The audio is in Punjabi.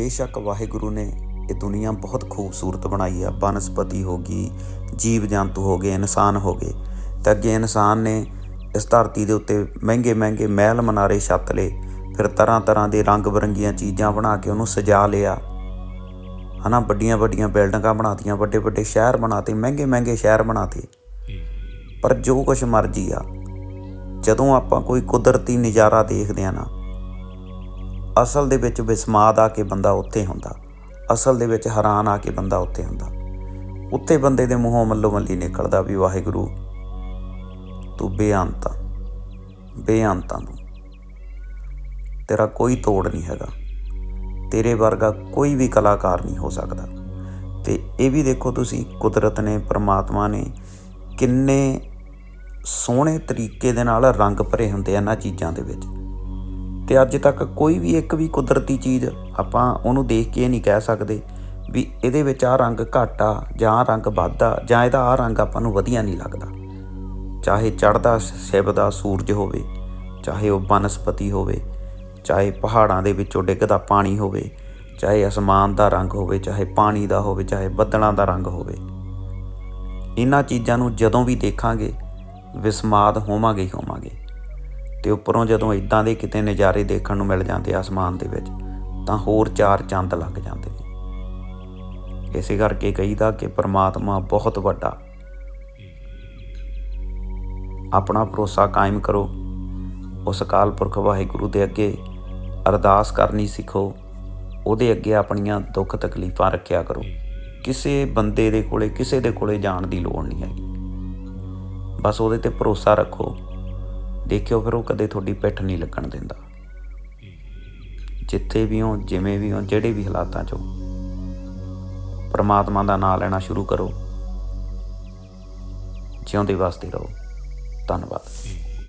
ਬੇਸ਼ੱਕ ਵਾਹਿਗੁਰੂ ਨੇ ਇਹ ਦੁਨੀਆ ਬਹੁਤ ਖੂਬਸੂਰਤ ਬਣਾਈ ਆ। ਬਨਸਪਤੀ ਹੋ ਗਈ ਜੀਵ ਜੰਤੂ ਹੋ ਗਏ, ਇਨਸਾਨ ਹੋ ਗਏ। ਤੇ ਅੱਗੇ ਇਨਸਾਨ ਨੇ ਇਸ ਧਰਤੀ ਦੇ ਉੱਤੇ ਮਹਿੰਗੇ ਮਹਿੰਗੇ ਮਹਿਲ, ਮਨਾਰੇ ਛੱਤ ਲਏ। ਫਿਰ ਤਰ੍ਹਾਂ ਤਰ੍ਹਾਂ ਦੇ ਰੰਗ ਬਰੰਗੀਆਂ ਚੀਜ਼ਾਂ ਬਣਾ ਕੇ ਉਹਨੂੰ ਸਜਾ ਲਿਆ। ਹਨਾ ਵੱਡੀਆਂ ਵੱਡੀਆਂ ਬਿਲਡਿੰਗਾਂ ਬਣਾਤੀਆਂ ਵੱਡੇ ਵੱਡੇ ਸ਼ਹਿਰ ਬਣਾਤੇ ਮਹਿੰਗੇ ਮਹਿੰਗੇ ਸ਼ਹਿਰ ਬਣਾਤੇ। ਪਰ ਜੋ ਕੁਛ ਮਰਜ਼ੀ ਆ, ਜਦੋਂ ਆਪਾਂ ਕੋਈ ਕੁਦਰਤੀ ਨਜ਼ਾਰਾ ਦੇਖਦੇ ਆ ਨਾ ਅਸਲ ਦੇ ਵਿੱਚ ਵਿਸਮਾਦ ਆ ਕੇ ਬੰਦਾ ਉੱਥੇ ਹੁੰਦਾ। ਅਸਲ ਦੇ ਵਿੱਚ ਹੈਰਾਨ ਆ ਕੇ ਬੰਦਾ ਉੱਥੇ ਹੁੰਦਾ। ਉੱਥੇ ਬੰਦੇ ਦੇ ਮੂੰਹੋਂ ਮੱਲੋ ਮੱਲੀ ਨਿਕਲਦਾ ਵੀ, ਵਾਹਿਗੁਰੂ, ਤੂੰ ਬੇਅੰਤਾਂ ਬੇਅੰਤਾਂ ਬੇਅੰਤ ਤੂੰ। ਤੇਰਾ ਕੋਈ ਤੋੜ ਨਹੀਂ ਹੈਗਾ। ਤੇਰੇ ਵਰਗਾ ਕੋਈ ਵੀ ਕਲਾਕਾਰ ਨਹੀਂ ਹੋ ਸਕਦਾ। ਤੇ ਇਹ ਵੀ ਦੇਖੋ ਤੁਸੀਂ, ਕੁਦਰਤ ਨੇ, ਪ੍ਰਮਾਤਮਾ ਨੇ ਕਿੰਨੇ ਸੋਹਣੇ ਤਰੀਕੇ ਦੇ ਨਾਲ ਰੰਗ ਭਰੇ ਹੁੰਦੇ ਆ ਇਹਨਾਂ ਚੀਜ਼ਾਂ ਦੇ ਵਿੱਚ। ਤੇ ਅੱਜ ਤੱਕ ਕੋਈ ਵੀ ਇੱਕ ਵੀ ਕੁਦਰਤੀ ਚੀਜ਼ ਆਪਾਂ ਉਹਨੂੰ ਦੇਖ ਕੇ ਇਹ ਨਹੀਂ ਕਹਿ ਸਕਦੇ ਵੀ ਇਹਦੇ ਵਿੱਚ ਆਹ ਰੰਗ ਘੱਟ ਆ ਜਾਂ ਆਹ ਰੰਗ ਵੱਧ ਆ ਜਾਂ ਇਹਦਾ ਆਹ ਰੰਗ ਆਪਾਂ ਨੂੰ ਵਧੀਆ ਨਹੀਂ ਲੱਗਦਾ। ਚਾਹੇ ਚੜ੍ਹਦਾ ਸਿਵ ਦਾ ਸੂਰਜ ਹੋਵੇ, ਚਾਹੇ ਉਹ ਬਨਸਪਤੀ ਹੋਵੇ, ਚਾਹੇ ਪਹਾੜਾਂ ਦੇ ਵਿੱਚੋਂ ਡਿੱਗਦਾ ਪਾਣੀ ਹੋਵੇ, ਚਾਹੇ ਅਸਮਾਨ ਦਾ ਰੰਗ ਹੋਵੇ, ਚਾਹੇ ਪਾਣੀ ਦਾ ਹੋਵੇ, ਚਾਹੇ ਬੱਦਲਾਂ ਦਾ ਰੰਗ ਹੋਵੇ। ਇਹਨਾਂ ਚੀਜ਼ਾਂ ਨੂੰ ਜਦੋਂ ਵੀ ਦੇਖਾਂਗੇ, ਵਿਸਮਾਦ ਹੋਵਾਂਗੇ ਹੀ ਹੋਵਾਂਗੇ। ਤੇ ਉੱਪਰੋਂ ਜਦੋਂ ਇਦਾਂ ਦੇ ਕਿਤੇ ਨਜ਼ਾਰੇ ਦੇਖਣ ਨੂੰ ਮਿਲ ਜਾਂਦੇ ਆਸਮਾਨ ਦੇ ਵਿੱਚ, ਤਾਂ ਹੋਰ ਚਾਰ ਚੰਦ ਲੱਗ ਜਾਂਦੇ ਨੇ। ਇਸੇ ਕਰਕੇ ਕਹੀਦਾ ਕਿ ਪ੍ਰਮਾਤਮਾ ਬਹੁਤ ਵੱਡਾ। ਆਪਣਾ ਭਰੋਸਾ ਕਾਇਮ ਕਰੋ। ਉਸ ਅਕਾਲ ਪੁਰਖ ਵਾਹਿਗੁਰੂ ਦੇ ਅੱਗੇ ਅਰਦਾਸ ਕਰਨੀ ਸਿੱਖੋ। ਉਹਦੇ ਅੱਗੇ ਆਪਣੀਆਂ ਦੁੱਖ ਤਕਲੀਫਾਂ ਰੱਖਿਆ ਕਰੋ। ਕਿਸੇ ਬੰਦੇ ਦੇ ਕੋਲੇ, ਕਿਸੇ ਦੇ ਕੋਲੇ ਜਾਣ ਦੀ ਲੋੜ ਨਹੀਂ ਹੈਗੀ। ਬਸ ਉਹਦੇ ਤੇ ਭਰੋਸਾ ਰੱਖੋ। ਦੇਖਿਓ ਫਿਰ ਉਹ ਕਦੇ ਤੁਹਾਡੀ ਪਿੱਠ ਨਹੀਂ ਲੱਗਣ ਦਿੰਦਾ। ਜਿੱਥੇ ਵੀ ਹੋ, ਜਿਵੇਂ ਵੀ ਹੋ, ਜਿਹੜੇ ਵੀ ਹਾਲਾਤਾਂ 'ਚ ਹੋ, ਪ੍ਰਮਾਤਮਾ ਦਾ ਨਾਮ ਲੈਣਾ ਸ਼ੁਰੂ ਕਰੋ। ਜਿਉਂਦੇ ਵਾਸਤੇ ਰਹੋ। ਧੰਨਵਾਦ।